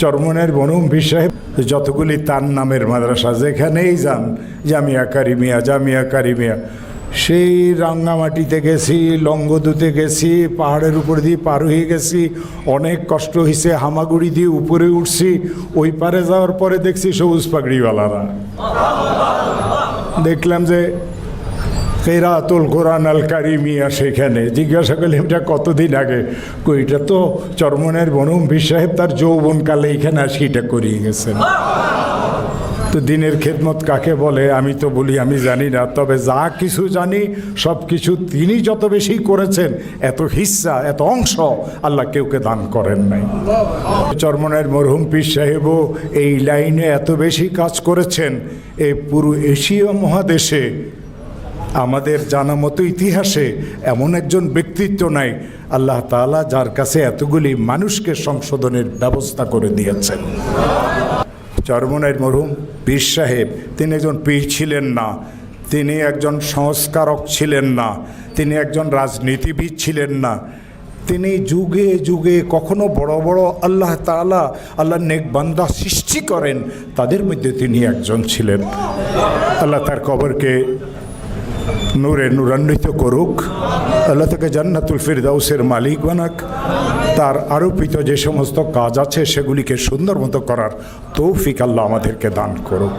চরমনের বনুম সাহেব, যতগুলি তার নামের মাদ্রাসা যেখানেই যান, জামিয়া কারিমিয়া জামিয়া কারিমিয়া, সেই রাঙ্গামাটিতে গেছি লঙ্গদুতে গেছি, পাহাড়ের উপর দিয়ে পার হয়ে গেছি, অনেক কষ্ট হয়েছে হামাগুড়ি দিয়ে উপরে উঠছি, ওই পারে যাওয়ার পরে দেখছি সবুজ পাগড়িওয়ালারা। দেখলাম যে কেরাতুল কোরআন আল কারিমিয়া সেখানে। জিজ্ঞাসা করলাম এটা কতদিন আগে? কই, এটা তো চরমনের বনম বীর সাহেব তার যৌবনকালে এখানে এটা করিয়ে গেছেন। তো দিনের খেদমত কাকে বলে? আমি তো বলি, আমি জানি না। তবে যা কিছু জানি, সব কিছু তিনি যত বেশি করেছেন, এত হিস্সা এত অংশ আল্লাহ কেউকে দান করেন নাই। চরমনের মরহুম পীর সাহেবও এই লাইনে এত বেশি কাজ করেছেন এই পুরো এশীয় মহাদেশে আমাদের জানা মতো ইতিহাসে এমন একজন ব্যক্তিত্ব নাই, আল্লাহ তাআলা যার কাছে এতগুলি মানুষকে সংশোধনের ব্যবস্থা করে দিয়েছেন। চরমনের মরহুম পীর সাহেব, তিনি একজন পীর ছিলেন না, তিনি একজন সংস্কারক ছিলেন না, তিনি একজন রাজনীতিবিদ ছিলেন না। তিনি যুগে যুগে কখনো বড় বড় আল্লাহ তাআলা, আল্লাহ নেক বান্দা সৃষ্টি করেন, তাদের মধ্যে তিনি একজন ছিলেন। আল্লাহ তার কবরকে নূরে নূরান্বিত করুক। আল্লাহ তাকে জান্নাতুল ফিরদাউসের মালিক বানাক। তার আরোপিত যে সমস্ত কাজ আছে সেগুলিকে সুন্দর মতো করার তৌফিক আল্লাহ আমাদেরকে দান করুক।